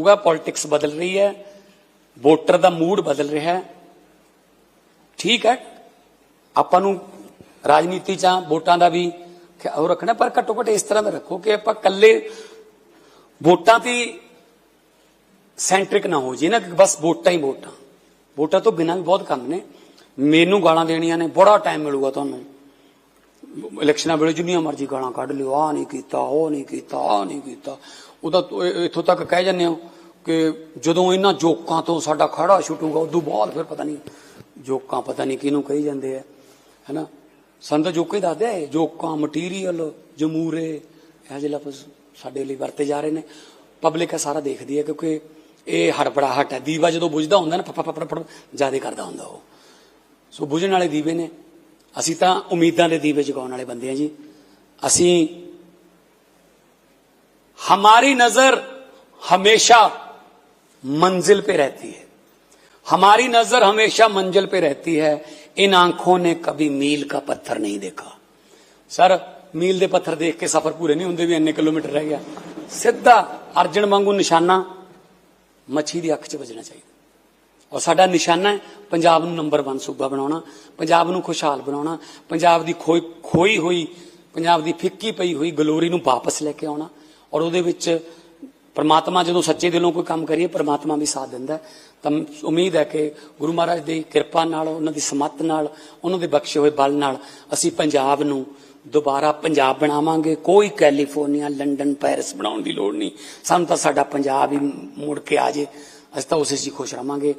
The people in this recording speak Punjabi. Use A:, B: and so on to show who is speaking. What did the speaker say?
A: ਹੋਊਗਾ ਪੋਲਿਟਿਕਸ ਬਦਲ ਰਹੀ ਹੈ ਵੋਟਰ ਦਾ ਮੂਡ ਬਦਲ ਰਿਹਾ ਹੈ। ਠੀਕ ਹੈ, ਆਪਾਂ ਨੂੰ ਰਾਜਨੀਤੀ ਚ ਵੋਟਾਂ ਦਾ ਵੀ ਉਹ ਰੱਖਣਾ, ਪਰ ਘੱਟੋ ਘੱਟ ਇਸ ਤਰ੍ਹਾਂ ਦਾ ਰੱਖੋ ਕਿ ਆਪਾਂ ਕੱਲੇ ਵੋਟਾਂ ਤੇ ਸੈਂਟਰਿਕ ਨਾ ਹੋ ਜੇ ਨਾ ਕਿ ਬਸ ਵੋਟਾਂ ਹੀ ਵੋਟਾਂ। ਵੋਟਾਂ ਤੋਂ ਬਿਨਾਂ ਵੀ ਬਹੁਤ ਕੰਮ ਨੇ। ਮੈਨੂੰ ਗਾਲਾਂ ਦੇਣੀਆਂ ਨੇ, ਬੜਾ ਟਾਈਮ ਮਿਲੂਗਾ ਤੁਹਾਨੂੰ। ਇਲੈਕਸ਼ਨਾਂ ਵੇਲੇ ਜਿੰਨੀਆਂ ਮਰਜ਼ੀ ਗਾਲਾਂ ਕੱਢ ਲਿਓ ਆ ਨਹੀਂ ਕੀਤਾ, ਉਹ ਨਹੀਂ ਕੀਤਾ ਆ ਨਹੀਂ ਕੀਤਾ। ਉਹਦਾ ਇੱਥੋਂ ਤੱਕ ਕਹਿ ਜੰਨੇ ਹੋ ਕਿ ਜਦੋਂ ਇਹਨਾਂ ਜੋਕਾਂ ਤੋਂ ਸਾਡਾ ਖੜਾ ਛੁੱਟੂਗਾ, ਉਦੋਂ ਬਾਅਦ ਫਿਰ ਪਤਾ ਨਹੀਂ ਜੋਕਾਂ ਪਤਾ ਨਹੀਂ ਕਿਹਨੂੰ ਕਹੀ ਜਾਂਦੇ ਆ, ਹੈਨਾ? ਸੰਤ ਜੋਕੇ ਹੀ ਦੱਸਦੇ ਆ ਜੋਕਾਂ ਮਟੀਰੀਅਲ, ਜਮੂਰੇ, ਇਹ ਜਿਹੇ ਲਫ਼ਜ਼ ਸਾਡੇ ਲਈ ਵਰਤੇ ਜਾ ਰਹੇ ਨੇ। ਪਬਲਿਕ ਹੈ ਸਾਰਾ ਦੇਖਦੀ ਹੈ ਕਿਉਂਕਿ ਇਹ ਹੜਬੜਾਹਟ ਹੈ ਦੀਵਾ ਜਦੋਂ ਬੁਝਦਾ ਹੁੰਦਾ ਨਾ ਫਫ ਫਫ ਫਫ ਜ਼ਿਆਦਾ ਕਰਦਾ ਹੁੰਦਾ ਉਹ। ਸੋ ਬੁਝਣ ਵਾਲੇ ਦੀਵੇ ਨੇ। ਅਸੀਂ ਤਾਂ ਉਮੀਦਾਂ ਦੇ ਦੀਵੇ ਜਗਾਉਣ ਵਾਲੇ ਬੰਦੇ ਆ ਜੀ ਅਸੀਂ हमारी नजर हमेशा मंजिल पे रहती है हमारी नजर हमेशा मंजिल पे रहती है इन आंखों ने कभी मील का पत्थर नहीं देखा ਸਰ ਮੀਲ ਦੇ ਪੱਥਰ ਦੇਖ ਕੇ ਸਫ਼ਰ ਪੂਰੇ ਨਹੀਂ ਹੁੰਦੇ ਵੀ ਇੰਨੇ ਕਿਲੋਮੀਟਰ ਰਹਿ ਗਿਆ ਸਿੱਧਾ ਅਰਜਨ ਵਾਂਗੂ ਨਿਸ਼ਾਨਾ ਮੱਛੀ ਦੀ ਅੱਖ 'ਚ ਵੱਜਣਾ ਚਾਹੀਦਾ ਔਰ ਸਾਡਾ ਨਿਸ਼ਾਨਾ ਹੈ ਪੰਜਾਬ ਨੂੰ ਨੰਬਰ 1 ਸੂਬਾ ਬਣਾਉਣਾ, ਪੰਜਾਬ ਨੂੰ ਖੁਸ਼ਹਾਲ ਬਣਾਉਣਾ, ਪੰਜਾਬ ਦੀ ਖੋਈ ਖੋਈ ਹੋਈ, ਪੰਜਾਬ ਦੀ ਫਿੱਕੀ ਪਈ ਹੋਈ ਗਲੋਰੀ ਨੂੰ ਵਾਪਸ ਲੈ ਕੇ ਆਉਣਾ ਔਰ ਉਹਦੇ ਵਿੱਚ ਪਰਮਾਤਮਾ ਜਦੋਂ ਸੱਚੇ ਦਿਲੋਂ ਕੋਈ ਕੰਮ ਕਰੀਏ, ਪਰਮਾਤਮਾ ਵੀ ਸਾਥ ਦਿੰਦਾ ਤਾਂ ਉਮੀਦ ਹੈ ਕਿ ਗੁਰੂ ਮਹਾਰਾਜ ਦੀ ਕਿਰਪਾ ਨਾਲ, ਉਹਨਾਂ ਦੀ ਸਮੱਤ ਨਾਲ, ਉਹਨਾਂ ਦੇ ਬਖਸ਼ੇ ਹੋਏ ਬਲ ਨਾਲ ਅਸੀਂ ਪੰਜਾਬ ਨੂੰ ਦੁਬਾਰਾ ਪੰਜਾਬ ਬਣਾਵਾਂਗੇ। ਕੋਈ ਕੈਲੀਫੋਰਨੀਆ, ਲੰਡਨ, ਪੈਰਿਸ ਬਣਾਉਣ ਦੀ ਲੋੜ ਨਹੀਂ। ਸਾਨੂੰ ਤਾਂ ਸਾਡਾ ਪੰਜਾਬ ਹੀ ਮੁੜ ਕੇ ਆ ਜੇ ਅਸੀਂ ਤਾਂ ਉਸੇ 'ਚ ਹੀ ਖੁਸ਼ ਰਵਾਂਗੇ